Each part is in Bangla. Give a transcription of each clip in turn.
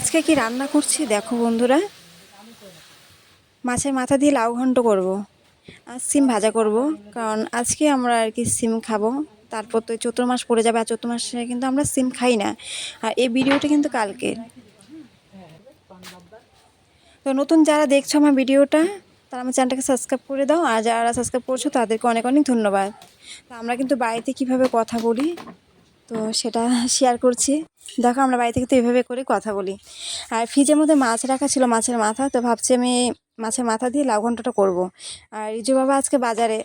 আজকে কি রান্না করছি? দেখো বন্ধুরা। মাছের মাথা দিয়ে লাউ ঘন্ট করব। আর সিম ভাজা করব। কারণ আজকে আমরা আর কি সিম খাব। তারপর তো চৈত্র মাস পড়ে যাবে, আর চৈত্র মাসে কিন্তু আমরা সিম খাই না। আর এই ভিডিওটা কিন্তু কালকে। তো নতুন যারা দেখছ আমার ভিডিওটা, তারা আমার চ্যানেলটাকে সাবস্ক্রাইব করে দাও। আর যারা সাবস্ক্রাইব করছ, তাদেরকে অনেক অনেক ধন্যবাদ। তো আমরা কিন্তু বাড়িতে কীভাবে কথা বলি তো সেটা শেয়ার করছি। দেখো আমরা বাড়ি থেকে তো এভাবে করে কথা বলি। আর ফ্রিজের মধ্যে মাছ রাখা ছিল মাছের মাথা তো ভাবছি আমি মাছের মাথা দিয়ে লাউ ঘন্টটা করব। আর রিজু বাবা আজকে বাজারে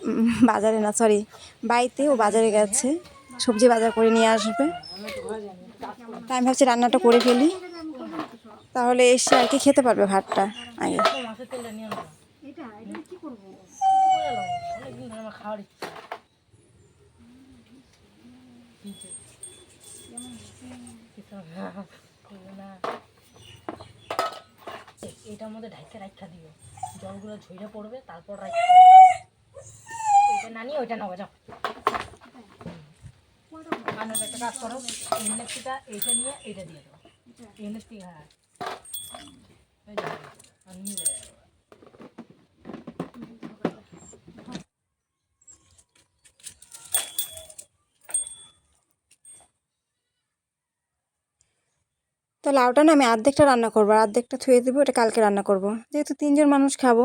বাজারে না সরি বাড়িতে ও বাজারে গেছে। সবজি বাজার করে নিয়ে আসবে। তাই আমি ভাবছি রান্নাটা করে ফেলি। তাহলে এসে আর কি খেতে পারবে ভাতটা আগে মাছের তেলটা নিয়ে আনব অনেকদিন ধরে আমার খাওয়ার ইচ্ছা করব না। এ- এটার মধ্যে ঢাইকে রাখা দিও জলগুলো ঝইরে পড়বে তারপর রাখা এটা না নিয়ে ওইটা নেব যাও। একটা কাজ করো এইটা নিয়ে এইটা দিয়ে দাও ইলেকট্রিক হ্যাঁ এই যে, আর নিয়ে যাও। তো লাউটা না আমি আর্ধেকটা রান্না করব আর অর্ধেকটা থুয়ে দেবো এটা কালকে রান্না করব। যেহেতু তিনজন মানুষ খাব,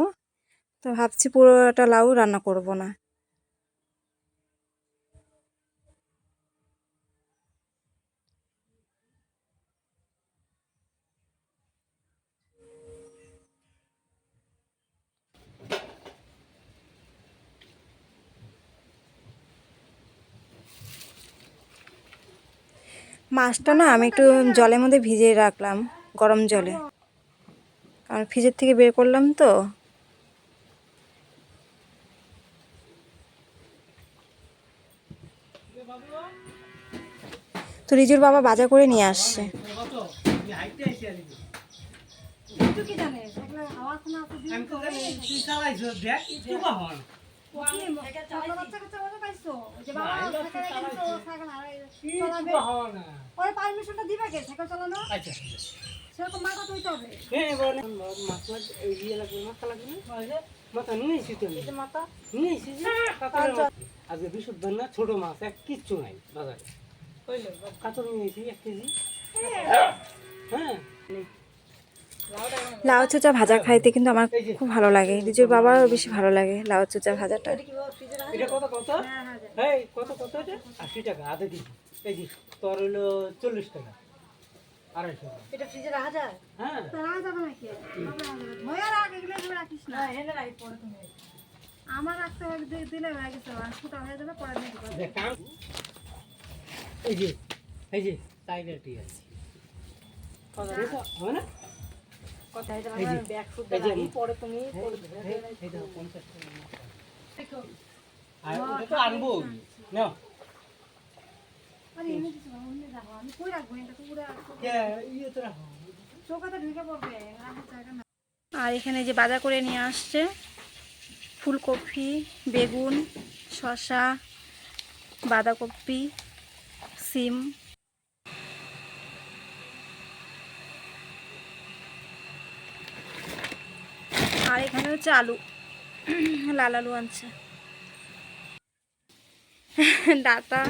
তো ভাবছি পুরোটা লাউ রান্না করব না। মাছটা না আমি একটু জলের মধ্যে ভিজিয়ে রাখলাম গরম জলে। কারণ ফ্রিজের থেকে বের করলাম তো। তো রিজুর বাবা বাজার করে নিয়ে আসছে। ওই পারমিশনটা দিবে কে? সাইকেল চালানো? সেরকম মাথা তুইতে হবে। আজকে বিশুদ্ধ না ছোট মাছ এক কিচ্ছু নাই বাজারে। কাতল নিয়েছি এক কেজি। হ্যাঁ। লাউ চোচা ভাজা খাইতে কিন্তু আমার খুব ভালো লাগে। নিজের বাবারও বেশি ভালো লাগে লাউ চোচা ভাজাটা। এটা কত কত? এই কত কত এটা? আশি টাকা আধা কেজি। এই যে তোর হইল চল্লিশ টাকা। আড়াইশো টাকা। এটা ফ্রিজে রাখা যায় হ্যাঁ। রাখা যাবে নাকি? ভয়া রাখ এগুলো এগুলো রাখিস না। এনে রাখি পরে তুমি আমার রাখতে হবে দিলে হয়ে গেছে আর ফুটা হয়ে যাবে পরে দিয়ে দিবো দেখ কাম এই যে এই যে টাইগারটি আছে। দেখো, হবে না? কথা এটা ব্যাগ পরে তুমি এই- এই- এই টাকা। মাছ। আর ওটা তো আনব। নাও। আরে এনে দিচ্ছি অন্য রাখো আমি কই রাখব? এটা তো পুরো ইয়ে তো রাখো। চৌকাতে ঢুকে পড়বে। রাখার জায়গা না। আর এখানে যে বাজার করে নিয়ে আসছে ফুলকপি বেগুন শসা বাঁধাকপি সিম। আর এখানে হচ্ছে আলু লাল আলু আনছে। ডাটা,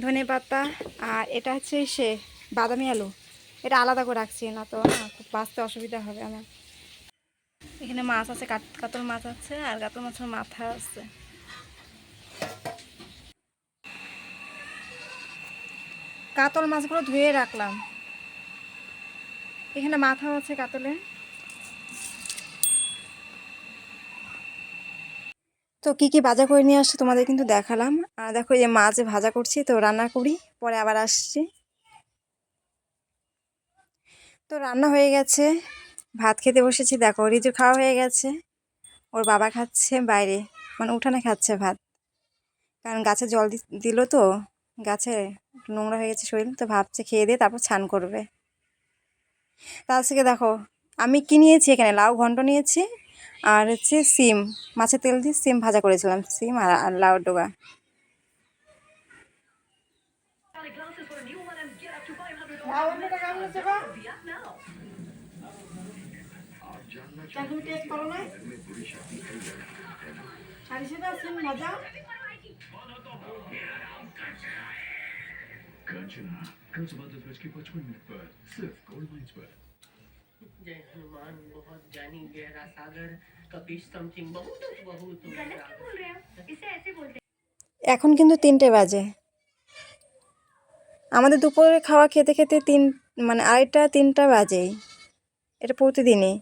ধনে পাতা, আর এটা হচ্ছে সে বাদামি আলু। এটা আলাদা করে রাখছি না তো না খুব বাঁচতে অসুবিধা হবে আমার। এখানে মাছ আছে কাত- কাতল মাছ আছে, আর কাতল মাছের মাথা আছে। কাতল মাছগুলো ধুয়ে রাখলাম। এখানে মাথাও আছে কাতলে। তো কি কি ভাজা করে নিয়ে আসছে তোমাদের কিন্তু দেখালাম। আর দেখো এই যে মাছ ভাজা করছি, তো রান্না করি, পরে আবার আসছি। তো রান্না হয়ে গেছে, ভাত খেতে বসেছি, দেখো রিজু খাওয়া হয়ে গেছে, ওর বাবা খাচ্ছে বাইরে মানে উঠানে খাচ্ছে ভাত। কারণ গাছে জল দিল তো, গাছে নোংরা হয়ে গেছে শরীর, তো ভাবছে খেয়ে দিয়ে তারপর স্নান করবে। তার থেকে দেখো, আমি কি নিয়েছি এখানে? লাউ ঘন্ট নিয়েছি আর হচ্ছে সিম মাছের তেল দিয়ে সিম ভাজা করেছিলাম সিম আর আর লাউ ডোগা লাউ অন্য টাকা আমি হচ্ছে তুমি টেস্ট করো না শাড়ি সেটা সেম মজা कंचना कल सुबह दस बज के पचपन मिनट पर सिर्फ गोल्ड माइंस पर जय हनुमान बहुत जानी गहरा सागर कपीश समथिंग बहुत बहुत এখন কিন্তু তিনটে বাজে আমাদের দুপুরে খাওয়া খেতে খেতে তিন মানে আড়াইটা তিনটা বাজেই এটা প্রতিদিনই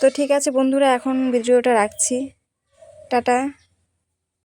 তো ঠিক আছে বন্ধুরা এখন ভিডিওটা রাখছি টাটা